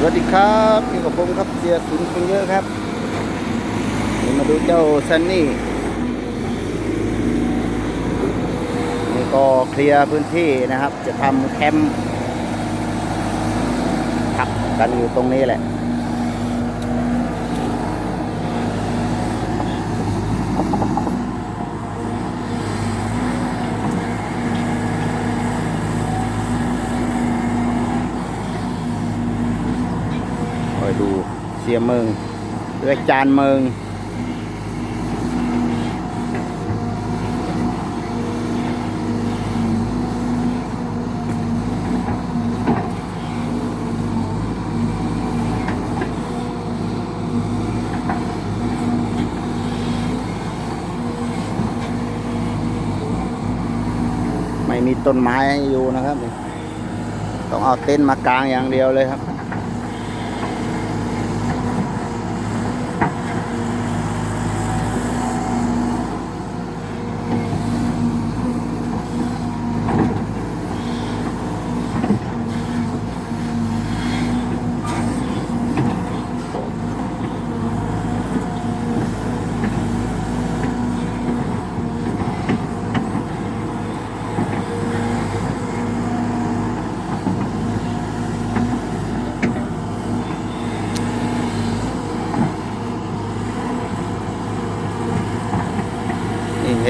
สวัสดีครับอยู่กับผมครับเสียสุนคนเยอะครับมาดูเจ้าซันนี่นี่ก็เคลียร์พื้นที่นะครับ จะทำแคมป์พักกันอยู่ตรงนี้แหละ คอยดูเสียเมืองเรือจานเมืองไม่มีต้นไม้อยู่นะครับ ต้องเอาเต็นท์มากลางอย่างเดียวเลยครับ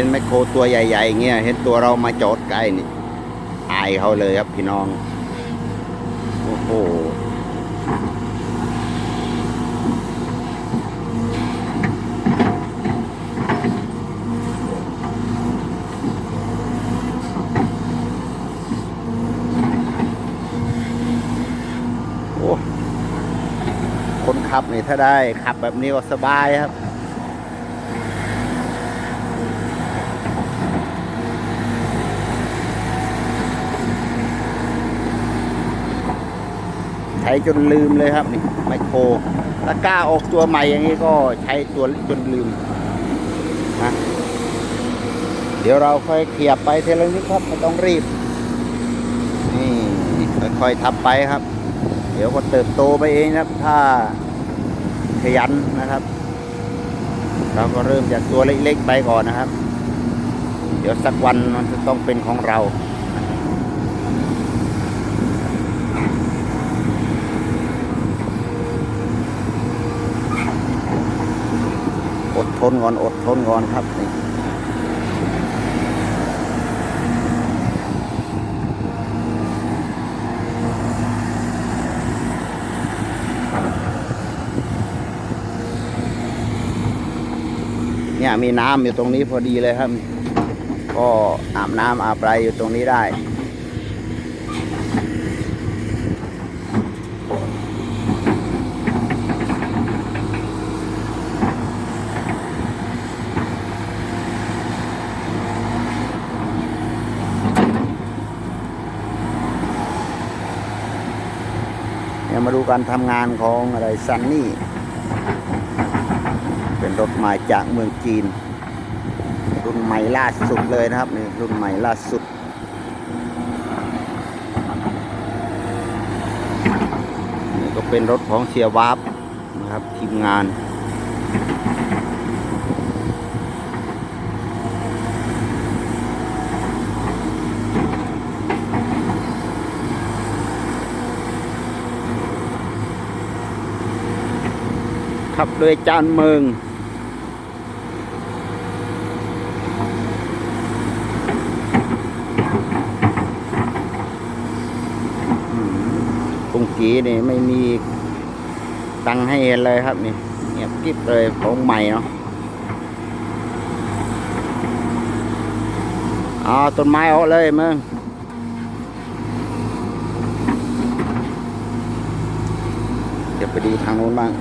ห็นแมคโครตัวใหญ่ๆเงี้ยเห็นตัวเรามาจอดใกล้นี่อายเขาเลยครับพี่น้อง โอ้โหคนขับนี่ถ้าได้ขับแบบนี้ก็สบายครับ ใช้จนลืมเลยครับนี่ไมโครถ้ากล้าออกตัวใหม่อย่างนี้ก็ใช้ตัวจนลืมนะเดี๋ยวเราค่อยเขียบไปเทละนิดครับไม่ต้องรีบ นี่ค่อยๆทำไปครับ เดี๋ยวก็เติบโตไปเองครับ ถ้าขยันนะครับ เราก็เริ่มจากตัวเล็กๆไปก่อนนะครับ เดี๋ยวสักวันมันจะต้องเป็นของเรา อดทนก่อนอดทนก่อนครับนี่เนี่ยมีน้ำอยู่ตรงนี้พอดีเลยครับ ก็อาบน้ำอาบไรอยู่ตรงนี้ได้ เดี๋ยวมาดู การทำงานของอะไรซันนี่ เป็นรถใหม่จากเมืองจีน รุ่นใหม่ล่าสุดเลยนะครับนี่รุ่นใหม่ล่าสุดนี่ก็เป็นรถของเสียวาบนะครับทีมงาน ขับโดยจานเมืองปุงกีนี่ไม่มีตังให้เห็นเลยครับนี่เงียบกริบเลยของใหม่เนาะเอาต้นไม้ออกเลยมึงเดี๋ยวไปดูทางโน้นบ้าง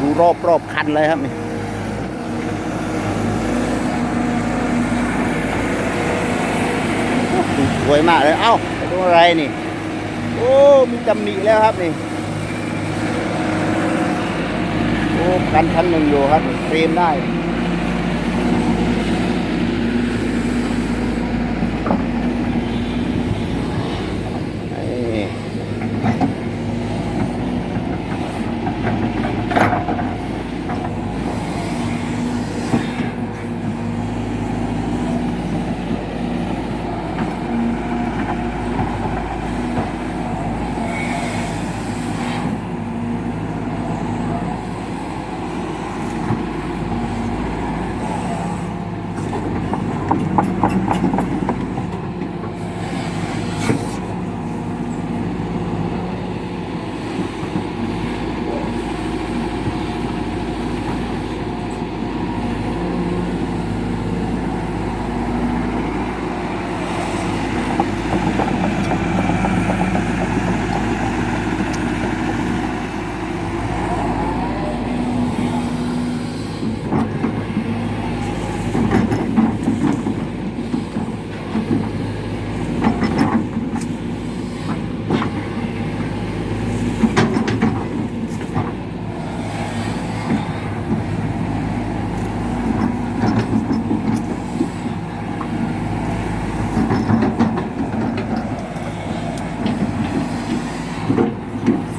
ดูรอบรอบคันเลยครับนี่ดูสวยมากเลย เอ้าดูอะไรนี่ โอ้ มีตำหนิแล้วครับนี่ โอ้ กันชั้นหนึ่งอยู่ครับเฟรมได้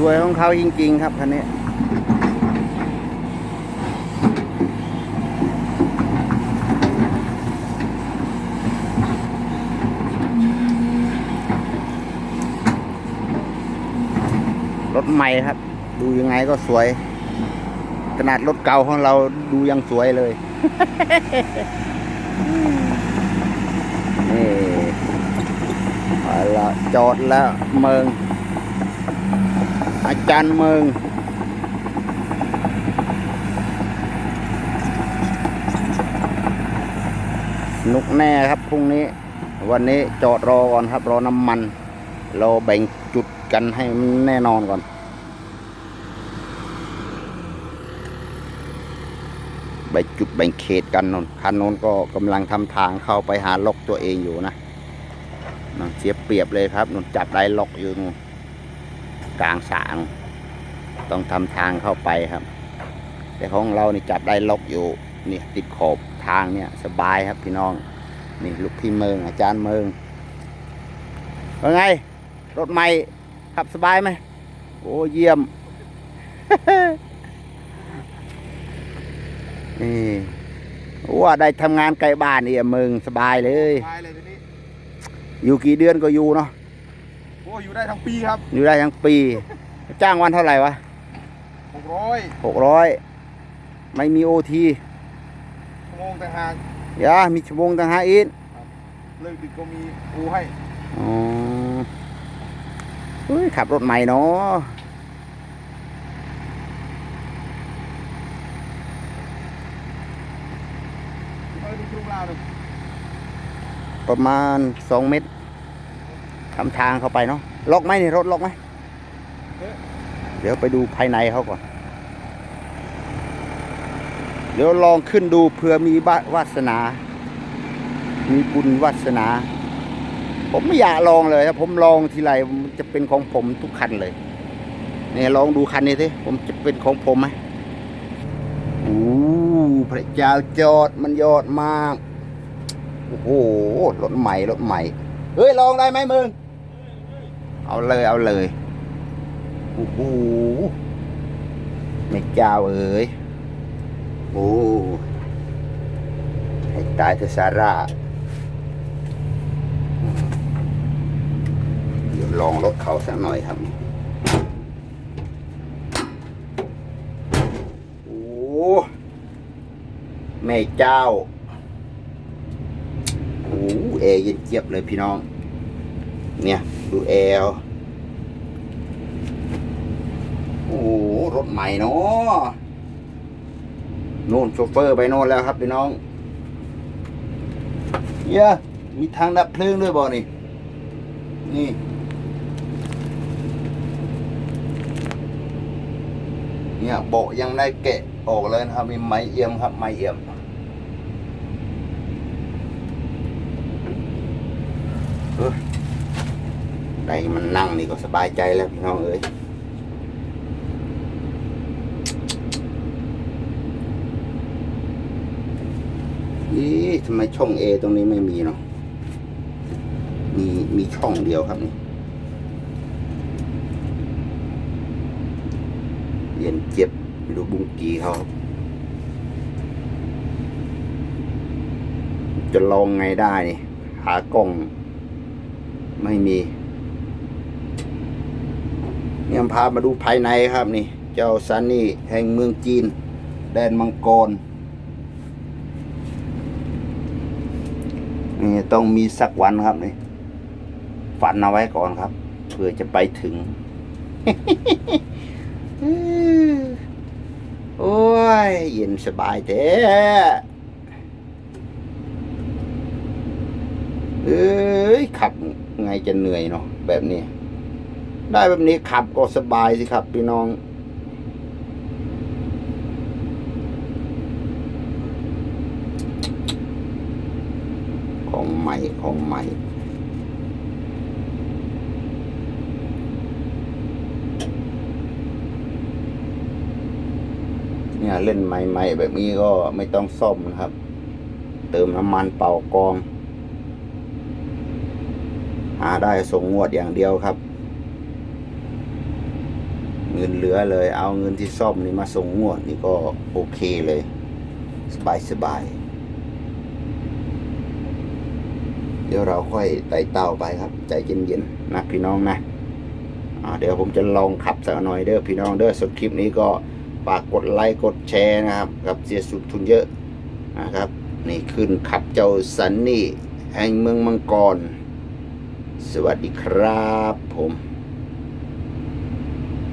วยของเขาจริง ๆ ครับคันนี้รถใหม่ครับ ดูยังไงก็สวย ขนาดรถเก่าของเราดูยังสวยเลยนี่เอาละจอดแล้วเมือง อาจารย์เมืองนุกแน่ครับพรุ่งนี้ วันนี้จอดรอก่อนครับ รอน้ำมัน เราแบ่งจุดกันให้มันแน่นอนก่อน แบ่งจุดแบ่งเขตกันนนคันนนก็กำลังทำทางเข้าไปหาล็อกตัวเองอยู่นะนนเสียเปรียบเลยครับนนจับได้ล็อกอยู่นู่น กลางสางต้องทำทางเข้าไปครับ แต่ของเรานี่จับได้ล็อกอยู่นี่ติดขอบทางเนี่ยสบายครับพี่น้อง นี่ลูกพี่เมืองอาจารย์เมืองว่าไง รถใหม่ขับสบายไหมโอ้เยี่ยมนี่ว่าได้ทำงานไกลบ้านเอียมึงสบายเลยตายเลยทีนี้อยู่กี่เดือนก็อยู่เนาะ โอ้อยู่ได้ทั้งปีครับอยู่ได้ทั้งปี จ้างวันเท่าไหร่วะหกร้อยหกร้อยไม่มีโอทีชั่วโมงแต่างหากยามีชั่วโมงต่างหากอีกเลิกดึกก็มีอูให้อ๋อเฮ้ยขับรถใหม่เนาะเออดูครูลาวดูประมาณสองเมตร ทำทางเข้าไปเนาะล็อกไหมนี่รถล็อกไหมเดี๋ยวไปดูภายในเขาก่อน เดี๋ยวลองขึ้นดูเผื่อมีบวาสนา มีบุญวาสนา ผมไม่อยากลองเลยถ้าผมลองทีไรมันจะเป็นของผมทุกคันเลยเนี่ยลองดูคันนี้สิผมจะเป็นของผมไหมโอ้พระเจ้าจอดมันยอดมาก โอ้โหรถใหม่รถใหม่ เฮ้ยลองได้ไหมมึง เอาเลยเอาเลยโอ้โหไม่เจ้าเอ๋ยโอ้ให้ตายเถอะซาร่าเดี๋ยวลองรถเขาสักหน่อยครับโอ้แม่เจ้าโอ้โหแอเย็นเจี๊ยบเลยพี่น้อง เนี่ย ดูแอร์โอ้รถใหม่เนาะโน่นโชเฟอร์ไปโน่นแล้วครับพี่น้องเย้ยมีทางดับเพลิงด้วยบ่นี่ นี่เนี่ยเบาะยังได้แกะออกเลยนะครับมีไม้เอี่ยมครับไม้เอี่ยม ได้มันนั่งนี่ก็สบายใจแล้วพี่น้องเอ้ยนี่ทำไมช่องเอตรงนี้ไม่มีเนาะมีมีช่องเดียวครับนี่เย็นเจ็บไปดูบุ้งกีเขาจะลองไงได้นี่หากล้องไม่มี เนี่ยพามาดูภายในครับนี่ เจ้าซันนี่แห่งเมืองจีน แดนมังกรนี่ต้องมีสักวันครับนี่ฝันเอาไว้ก่อนครับเพื่อจะไปถึง โอ้ย เย็นสบายแท้เอ้ยขับไงจะเหนื่อยเนาะแบบนี้ ได้แบบนี้ขับก็สบายสิครับพี่น้อง ของใหม่ของใหม่เนี่ยเล่นใหม่ๆแบบนี้ก็ไม่ต้องซ่อมนะครับ เติมน้ำมันเป่ากอง หาได้ส่งงวดอย่างเดียวครับ เงินเหลือเลย เอาเงินที่ซ่อมนี่มาส่งงวดนี่ก็โอเคเลย สบายสบายเดี๋ยวเราค่อยไต่เต้าไปครับ ใจเย็นๆนะพี่น้องนะเดี๋ยวผมจะลองขับสักหน่อยเด้อพี่น้องเด้อสุดคลิปนี้ก็ฝากกดไลค์กดแชร์นะครับ กับเสียสุดทุนเยอะนะครับ นี่ขึ้นขับเจ้าสันนี่แห่งเมืองมังกร สวัสดีครับผม